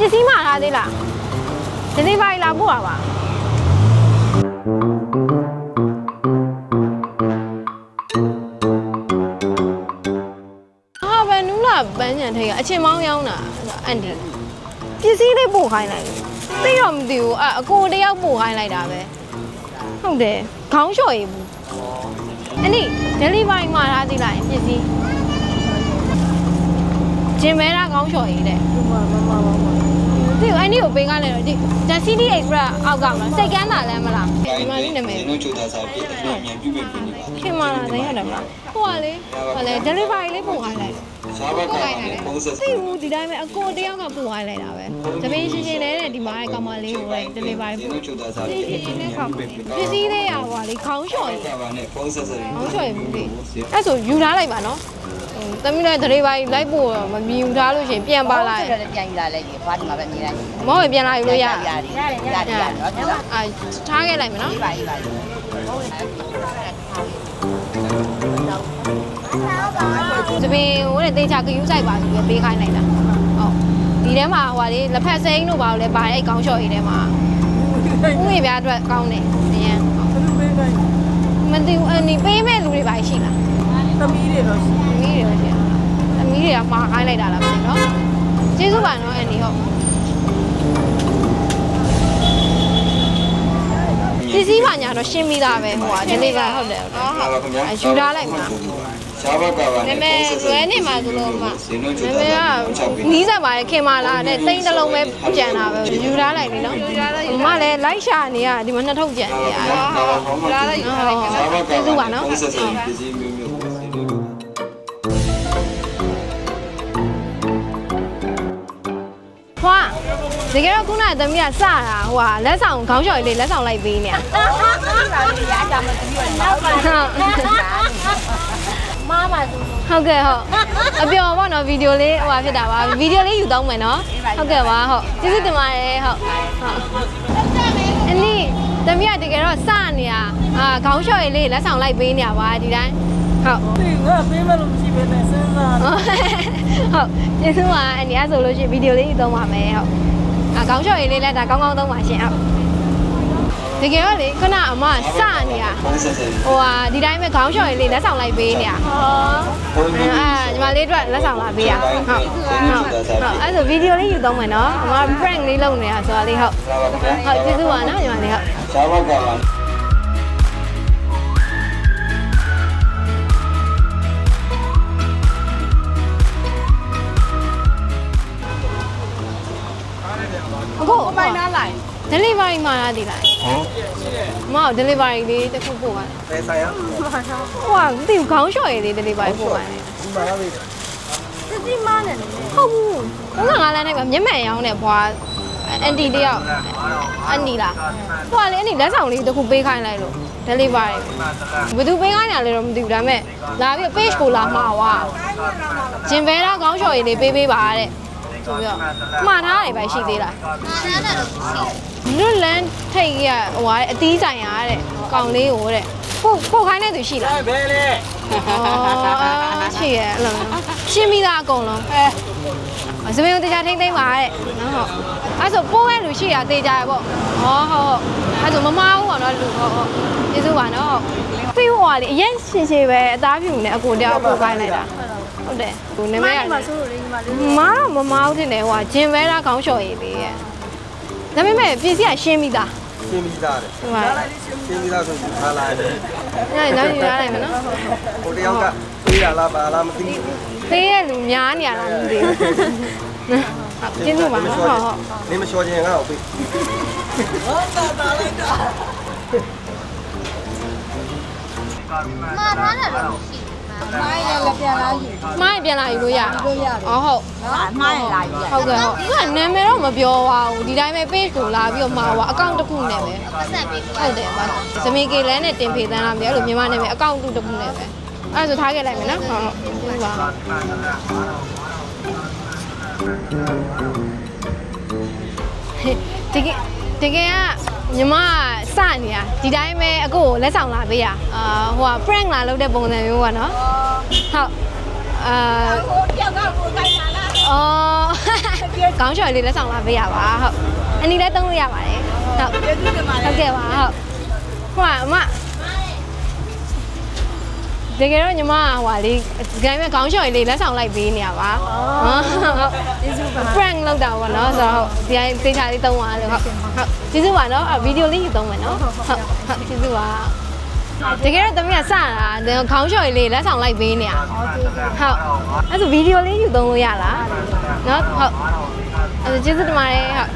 ပစ္စည်းမှာထားသေးလား delivery လာပို့တာပါဟာဘယ်နူးလာပန်းညံထိတ်ကအချင်းမောင်းရောင်းတာအန်ဒီပစ္စည်းလေးပို့ခိုင်းလိုက်တယ်သိတော့မသိဘူးအအကိုတယောက်ပို့ခိုင်းလိုက်တာပဲဟုတ်တယ်ခေါင်းလျှော်ရည်ဘူးအနိ delivery မှာထားသေးလားပစ္စည်းဂျင်မဲတာခေါင်းလျှော်ရည်တဲ့မမမမ မဒီအန်ဒီကိုပေးခိုင်းလိုက်တော့ဒီဒါ CD Express အောက်ကမှာစိတ်ကန်းတာလဲမလားဒီမှာလေးနာမည်ကျွန်တော်ချိုတာစာပြည့်အမြန်ပြုပြင်ပေးနေပါခင်မလာသိရတယ်မလားဟိုကလေဟိုလေ delivery လေးပို့ခိုင်းလိုက်ရှားဘက်ကလည်းပုံစံသိဘူးဒီတိုင်းပဲအကိုတယောက်ကပို့ခိုင်းလိုက်တာပဲတပင်းရှင်းရှင်းလေးနဲ့ဒီမှာကောင်မလေးကိုလေ delivery ကျွန်ပို့တော်ချိုတာစာရှပြင်းည့်ရှင်းအလေးမြန်ခေါက်ပြုပပြင်ပေးစ္စည်းလေးရဟိုလေခေါင်းလျှော်ရည်ပါပါနဲ့ပုံစံစရခေါင်းလျှော်ရည်ဘူးလေအဲ့ဆိုယူထားလိုက်ပါနော်ဟို တမီးလည်း delivery လိုက်ပို့တော့မမြင်ဘူးထားလို့ရှရင်ပြန်ပါလာအဲ့ဒါလည်းပြန်ယူလာလိုက်ဒီဘာဒီမှာပဲနေလိုက်မဟုတ်ရင်ပြန်လာယူလို့ရရတယ်ရတယ်ရတယ်နော်ကျွန်တော်အာထားခဲ့လိုက်မယ်နော်ဒီပါဒီပါတပင်ဟိုတဲ့တေချာကယူဆိုင်ပါဆိုပြီးပေးခိုင်းလိုက်တာဟုတ်ဒီထဲမှာဟိုကလေလက်ဖက်စိမ်းတို့ပါလို့လဲပါအဲ့ကောင်းလျှော်ရည်ထဲမှာဥယျာပြအတွက်ကောင်းတယ်အရင်ဟုတ်ဘယ်လိုပေးခိုင်းမသိဘူးအနီပေးမဲ့လူတွေပါရှိလား သမီးတွေတော့ရှိသမီးတွေရောရှိသမီးတွေကမှာခိုင်းလိုက်တာလားမသိဘူးနော်ကျေးဇူးပါနော်အနီဟုတ်ပစ္စည်းပါညာတော့ရှင်းပြီးသားပဲဟိုကဒီလေးပါဟုတ်တယ်ဟုတ်တယ်ပါခင်ဗျာအယူထားလိုက်မှာရှားဘက်ကပါနာမည်လွယ်နေမှာဆိုလို့မှနာမည်ကနီးစပ်ပါတယ်ခင်မာလာနဲ့တိန်းတစ်လုံးပဲကြံတာပဲယူထားလိုက်ပြီနော်မမလည်းလိုက်ရှာနေရဒီမှာနှစ်ထုပ်ကြံနေရတယ်ရှားလိုက်ရှားဘက်ကကျေးဇူးပါနော် တကယ်တော့ခုနကသမီးကစတာဟိုဟာလက်ဆောင်ခေါင်းလျှော်ရည်လေးလက်ဆောင်လိုက်ပေးနေရပါလေရတာမသိဘူးနောက်ပါမားပါဟုတ်ကဲ့ဟုတ်အပျော်ပေါ့နော်ဗီဒီယိုလေးဟိုဟာဖြစ်တာပါဗီဒီယိုလေးယူတော့မယ်နော်ဟုတ်ကဲ့ပါဟုတ်ကျေးဇူးတင်ပါတယ်ဟုတ်ဟုတ်အနည်းသမီးကတကယ်တော့စနေရအာခေါင်းလျှော်ရည်လေးလက်ဆောင်လိုက်ပေးနေရပါဒီတိုင်းဟုတ်ပြီငါပေးမလို့မရှိဘဲနဲ့စဉ်းစားဟုတ်ကျေးဇူးပါအနည်းအဲ့ဆိုလို့ရှိရင်ဗီဒီယိုလေးယူတော့ပါမယ်ဟုတ်အာ ခေါင်းလျှော်ရည်လေးလည်းဒါကောင်းကောင်းသုံးပါရှင်ဟုတ်တကယ်တော့လေခုနအမစနေရပုံစံစရဟိုဟာဒီတိုင်းပဲခေါင်းလျှော်ရည်လေးလက်ဆောင်လိုက်ပေးနေရပုံစံအာညီမလေးအတွက်လက်ဆောင်လာပေးရဟုတ်ဟုတ်ဟုတ်အဲ့ဆိုဗီဒီယိုလေးယူသုံးမယ်နော်အမ prank လေးလုပ်နေတာဆိုတော့လေးဟုတ်ရှားပါခင်ဗျာဟုတ်ကျေးဇူးပါနော်ညီမလေးဟုတ်ရှားဘက်ကပါ အခုပိုင်နားလိုက် delivery မှာလားဒီလိုက်ဟမ်မဟုတ် delivery လေးတစ်ခုပို့ပါပဲဆိုင်ရဟိုကမသိဘူးခေါင်းလျှော်ရည်လေး delivery ပို့ပါလေဒီမှာရပြီစစ်စီမားနေတယ်ဟုတ်ဘူး95လမ်းနဲ့ပါမျက်မှန်ရောင်းနေဘွာအန်တီတယောက်အန်နီလားဟိုကလေအန်နီလက်ဆောင်လေးတစ်ခုပေးခိုင်းလိုက်လို့ delivery ဘယ်သူပေးခိုင်းတာလဲတော့မသိဘူးဒါပေမဲ့လာပြီး page ကိုလာမှာဝါဂျင်ဗဲရာခေါင်းလျှော်ရည်လေးပေးပေးပါတဲ့ ဆိုပြီးတော့မှားထားတယ်ပဲရှိသေးလားညလန်ထိတ်ရဟိုကအတီးဆိုင်ရတဲ့ကောင်လေးကိုတဲ့ပို့ပို့ခိုင်းတဲ့သူရှိလားဘယ်လေအော်ရှိရဲ့အဲ့လိုမျိုးရှင်းပြီးသားအကုန်လုံးအဲစပင်းကိုတရားထိမ့်သိမ့်ပါတဲ့နော်ဟုတ်အဲ့ဆိုပိုးရဲ့လူရှိတာတေးကြရပေါ့ဟောဟုတ်ဟုတ်အဲ့ဆိုမမအောင်ပေါ့နော်လူဟုတ်ဟုတ်ကျေးဇူးပါနော်ဖေးဟောလေအရင်ရှင်းရှင်းပဲအသားဖြူနဲ့အကိုတယောက်ပို့ခိုင်းလိုက်တာ ဟုတ်တယ်ဟိုနာမည်ကမဆိုးလို့လေညီမလေးမတော့မမအောင်တင်တယ်ဟိုကဂျင်ဘဲလားခေါင်းလျှော်ရည်လေးရဲ့ဒါပေမဲ့ပစ္စည်းကရှင်းပြီးသားရှင်းပြီးသားတယ်ဟိုကရှင်းပြီးသားဆိုယူထားလိုက်တယ်ညနေနောက်ယူရနိုင်မယ်နော်ဟိုတယောက်ကပေးရလားပါလားမသိဘူးဖေးရဲ့လူများနေရလားမသိဘူးဟုတ်ကျေးဇူးပါနော်ဟုတ်ဟုတ်နေမလျှော်ခြင်းငါ့ကိုပေးမာထားတာတော့ရှိ မိုင်းလည်းပြန်လာယူမိုင်းပြန်လာယူလို့ရလို့ရအော်ဟုတ်နော်မိုင်းလာယူရဟုတ်ကဲ့ဟုတ်သူကနာမည်တော့မပြောပါဘူးဒီတိုင်းပဲ page ကိုလာပြီးတော့မှာပါအကောင့်တစ်ခုနဲ့ပဲပတ်စံပေးဟုတ်တယ်ပါဇမီကေလန်းနဲ့တင်ဖေသန်းလာမျိုးအဲ့လိုမြန်မာနာမည်အကောင့်တစ်ခုနဲ့ပဲအဲ့ဒါဆိုထားခဲ့လိုက်မယ်နော်ဟုတ်ဟုတ်ပါတကယ် တကယ်ကညီမစနေရဒီတိုင်းပဲအကိုကိုလက်ဆောင်လာပေးရအာဟိုက prank လာလုပ်တဲ့ပုံစံမျိုးပါနော်ဟုတ်အာဟိုတယောက်ကကိုကိုင်လာလားအော်ပြေခေါင်းလျှော်လေးလက်ဆောင်လာပေးရပါဟုတ်အနီလည်းသုံးလို့ရပါတယ်ဟုတ်ဟုတ်ကဲ့ပါဟုတ်ဟိုကအမ တကယ်တော့ညီမကဟိုလေးဒီတိုင်းပဲခေါင်းလျှော်လေးလက်ဆောင်လိုက်ပေးနေရပါဟုတ်ဟုတ်ကျေးဇူးပါ prank လောက်တာပေါ့နော်ဆိုတော့ဟုတ်ဒီတိုင်းသေချာလေးသုံးပါလို့ဟုတ်ဟုတ်ကျေးဇူးပါနော်ဗီဒီယိုလေးယူသုံးမယ်နော်ဟုတ်ဟုတ်ကျေးဇူးပါတကယ်တော့တမီးကစတာခေါင်းလျှော်လေးလက်ဆောင်လိုက်ပေးနေရဟုတ်အဲ့ဆိုဗီဒီယိုလေးယူသုံးလို့ရလားနော်ဟုတ်အဲ့ကျေးဇူးတင်ပါတယ်ဟုတ်